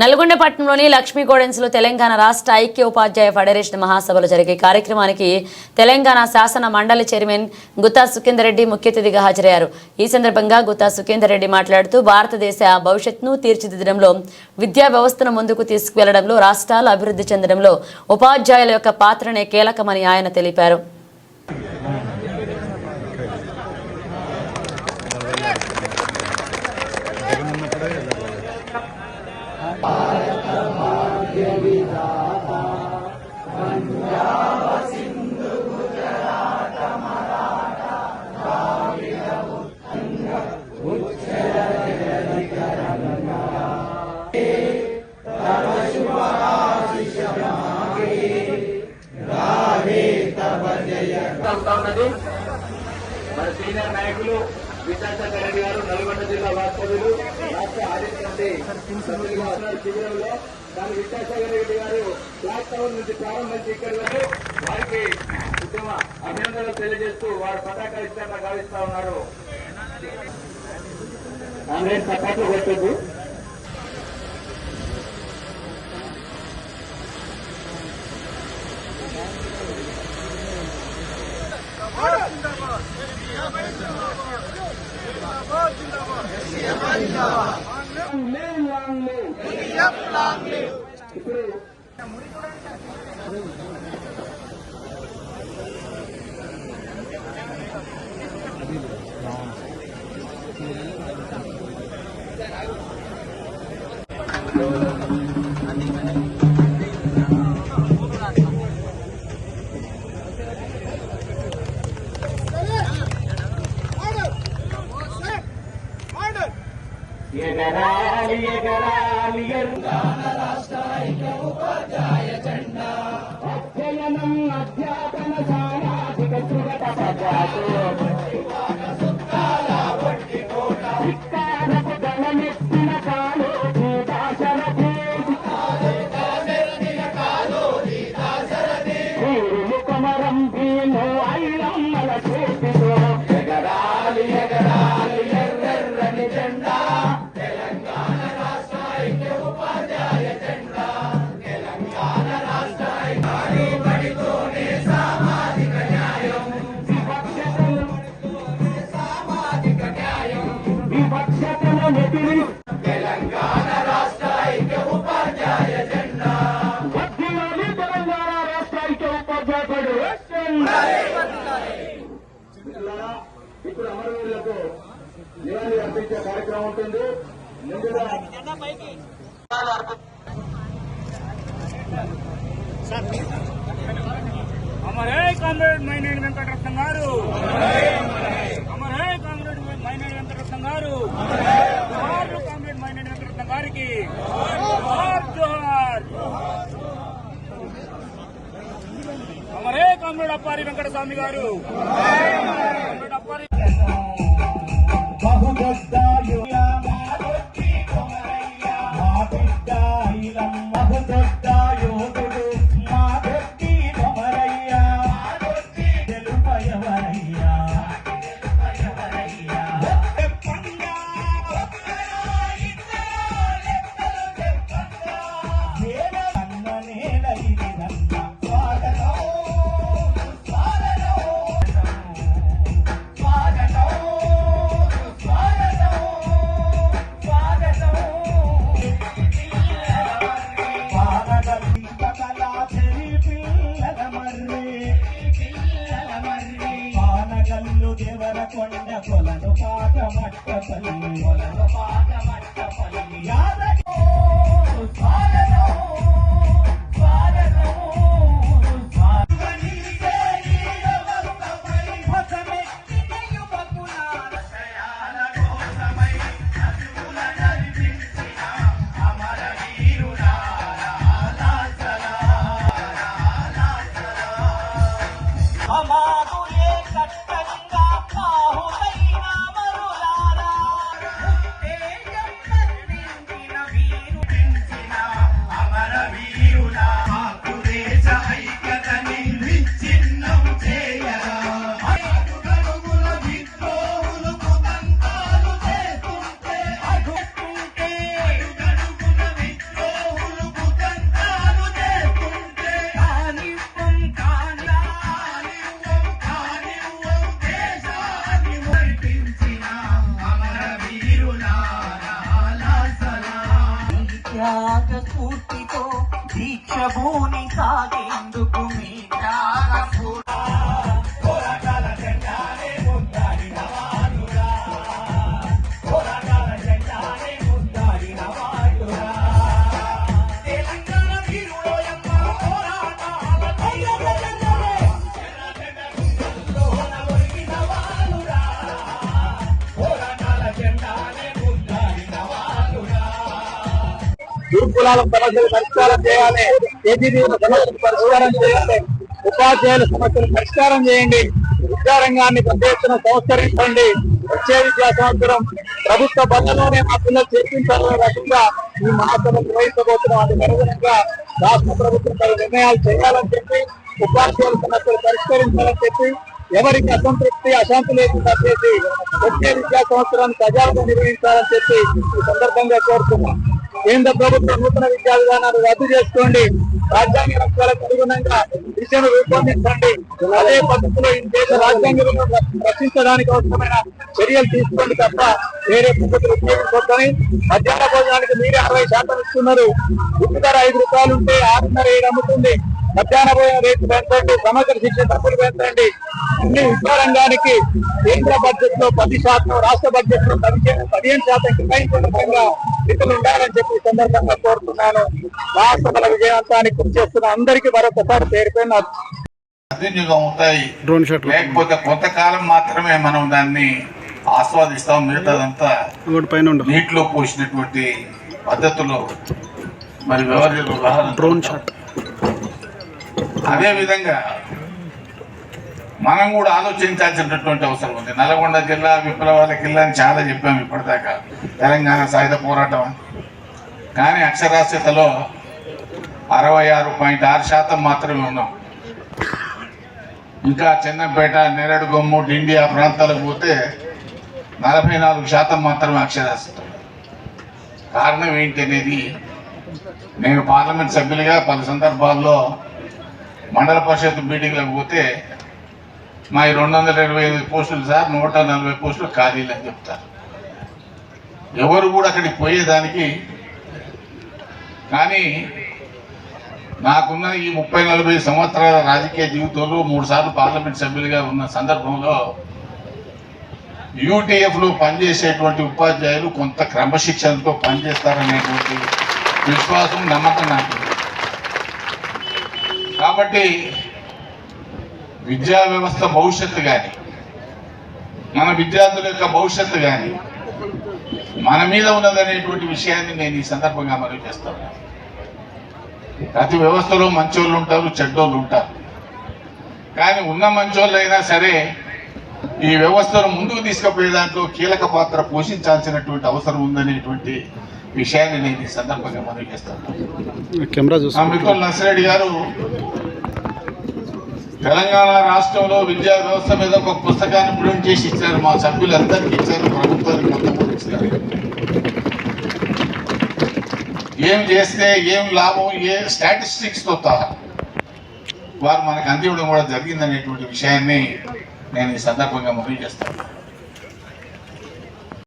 నల్గొండ పట్టణంలోని లక్ష్మీ గోడెన్స్లో తెలంగాణ రాష్ట్ర ఐక్య ఉపాధ్యాయ ఫెడరేషన్ మహాసభలో జరిగే కార్యక్రమానికి తెలంగాణ శాసన మండలి చైర్మన్ గుత్తా సుఖేందర్ రెడ్డి ముఖ్య అతిథిగా హాజరయ్యారు. ఈ సందర్భంగా గుత్తా సుఖేందర్ రెడ్డి మాట్లాడుతూ భారతదేశ భవిష్యత్తును తీర్చిదిద్దడంలో విద్యా వ్యవస్థను ముందుకు తీసుకువెళ్ళడంలో రాష్ట్రాలు అభివృద్ధి చెందడంలో ఉపాధ్యాయుల యొక్క పాత్రనే కీలకమని ఆయన తెలిపారు. ఉన్నది మన సీనియర్ నాయకులు విద్యాసాగర్ రెడ్డి గారు నల్గొండ జిల్లా వాస్తవ్యులు రాష్ట్ర ఆడిట్ శిబిరంలో దాని విద్యాసాగర్ రెడ్డి గారు బ్లాక్ టౌన్ నుంచి ప్రారంభించి ఇక్కడి వరకు వారికి ఉద్యమ అభినందనలు తెలియజేస్తూ వారు పతాకాలు ఇస్తారని భావిస్తా ఉన్నారు. ఆన్లైన్ సపోర్ట్లు Lang Lang ఎగరాలి ఎగరాలి అధ్యయనం అధ్యాపన సామాజిక సుగత ప్రజాతో నివాళి కార్యక్రమం ఉంటుంది. ముందుగా అమరే కామ్రేడ్ మైనేని వెంకటరత్నం గారు. అమరే కామ్రేడ్ మైనేని వెంకటరత్నం గారు. కామ్రేడ్ మైనేని వెంకటరత్నం గారికి. జోహార్ జోహార్. అమరే కామ్రేడ్ అప్పారి వెంకటస్వామి గారు. అప్పారి కామ్రేడ్ అప్పారి పానగల్లు దేవర పాట మట్ట పల్లి కొలను పాట మట్ట పల్లి. జెండానే ముద్దాడిన వారురా. కులాల సమస్యలు పరిష్కారం చేయాలి సమస్యలు పరిష్కారం చేయండి. ఉపాధ్యాయుల సమస్యలు పరిష్కారం చేయండి. విద్యారంగాన్ని పెద్ద ఎత్తున సంస్కరించండి. వచ్చే విద్యా సంవత్సరం ప్రభుత్వ బల్లలోనే మా పిల్లలు చేర్పించాలనే రకంగా ఈ మహాసభ నిర్వహించబోతున్నాం. అది అనుగుణంగా రాష్ట్ర ప్రభుత్వం పలు నిర్ణయాలు చేయాలని చెప్పి ఉపాధ్యాయుల సమస్యలు పరిష్కరించాలని చెప్పి ఎవరికి అసంతృప్తి అశాంతి లేకుండా చేసి వచ్చే విద్యా సంవత్సరాన్ని సజావుగా నిర్వహించాలని చెప్పి ఈ సందర్భంగా కోరుతున్నాం. కేంద్ర ప్రభుత్వం నూతన విద్యా విధానాన్ని రద్దు చేసుకోండి. రాజ్యాంగ లక్ష్యాలకు అనుగుణంగా దిశను రూపొందించండి. అదే పద్ధతిలో ఈ దేశ రాజ్యాంగ రక్షించడానికి అవసరమైన చర్యలు తీసుకోండి తప్ప వేరే పద్ధతులు ఉపయోగించొద్దని మధ్యాహ్న భోజనానికి మీరే అరవై శాతం ఇస్తున్నారు. ఉప్పు ధర ఐదు రూపాయలు ఉంటే ఆరున్నర ఏడు అమ్ముతుంది. మధ్యాహ్న భోజన రేటు పెంచండి సమగ్ర శిక్షణ డబ్బులు పెంచండి. అన్ని విద్యారంగానికి కేంద్ర బడ్జెట్లో పది శాతం రాష్ట్ర బడ్జెట్లో పదిహేను పదిహేను శాతం కేటాయించిన నిధులు ఉండాలని చెప్పి ఈ సందర్భంగా కోరుతున్నాను. రాష్ట్రపల విజయవంతానికి కృషి చేస్తున్న అందరికీ మరొకసారి పేరు పేరున సద్వినియోగం అవుతాయి. లేకపోతే కొంతకాలం మాత్రమే మనం దాన్ని ఆస్వాదిస్తాం మిగతాదంతా నీటిలో పోసినటువంటి పద్ధతులు మరి వ్యవహారం డ్రోన్ షాట్. అదే విధంగా మనం కూడా ఆలోచించాల్సినటువంటి అవసరం ఉంది. నల్గొండ జిల్లా విప్లవాల జిల్లా అని చాలా చెప్పాము ఇప్పటిదాకా. తెలంగాణ సాయుధ పోరాటం. కానీ అక్షరాస్యతలో అరవై ఆరు పాయింట్ ఆరు శాతం మాత్రమే ఉన్నాం. ఇంకా చిన్నపేట నెరడుగొమ్ము డిండి ఆ ప్రాంతాలకు పోతే నలభై నాలుగు శాతం మాత్రమే అక్షరాస్యత. కారణం ఏంటి అనేది నేను పార్లమెంట్ సభ్యులుగా పలు సందర్భాల్లో మండల పరిషత్ మీటింగ్లకు పోతే మా ఈ రెండు వందల ఇరవై ఐదు పోస్టులు సార్ నూట నలభై పోస్టులు ఖాళీలు అని చెప్తారు. ఎవరు కూడా అక్కడికి పోయేదానికి కానీ నాకున్న ఈ ముప్పై నలభై సంవత్సరాల రాజకీయ జీవితంలో మూడు సార్లు పార్లమెంట్ సభ్యులుగా ఉన్న సందర్భంలో యూటీఎఫ్లో పనిచేసేటువంటి ఉపాధ్యాయులు కొంత క్రమశిక్షణతో పనిచేస్తారనేటువంటి విశ్వాసం నమ్మకం నాకు. కాబట్టి విద్యా వ్యవస్థ భవిష్యత్తు కానీ మన విద్యార్థుల యొక్క భవిష్యత్తు కానీ మన మీద ఉన్నదనేటువంటి విషయాన్ని నేను ఈ సందర్భంగా మనవి చేస్తాను ప్రతి వ్యవస్థలో మంచోళ్ళు ఉంటారు చెడ్డోళ్ళు ఉంటారు. కానీ ఉన్న మంచోళ్ళు అయినా సరే ఈ వ్యవస్థను ముందుకు తీసుకుపోయే దాంట్లో కీలక పాత్ర పోషించాల్సినటువంటి అవసరం ఉందనేటువంటి విషయాన్ని నేను ఈ సందర్భంగా మనవి చేస్తాను కెమెరా మిత్రులు నర్సిరెడ్డి గారు తెలంగాణ రాష్ట్రంలో విద్యా వ్యవస్థ మీద ఒక పుస్తకాన్ని ప్రింట్ చేసి ఇచ్చారు మా సభ్యులందరికీ ఇచ్చారు ప్రభుత్వానికి మొత్తం ఇచ్చారు. ఏం చేస్తే ఏం లాభం ఏ స్టాటిస్టిక్స్తో వారు మనకు అందివ్వడం కూడా జరిగిందనేటువంటి విషయాన్ని నేను ఈ సందర్భంగా మనవి చేస్తాను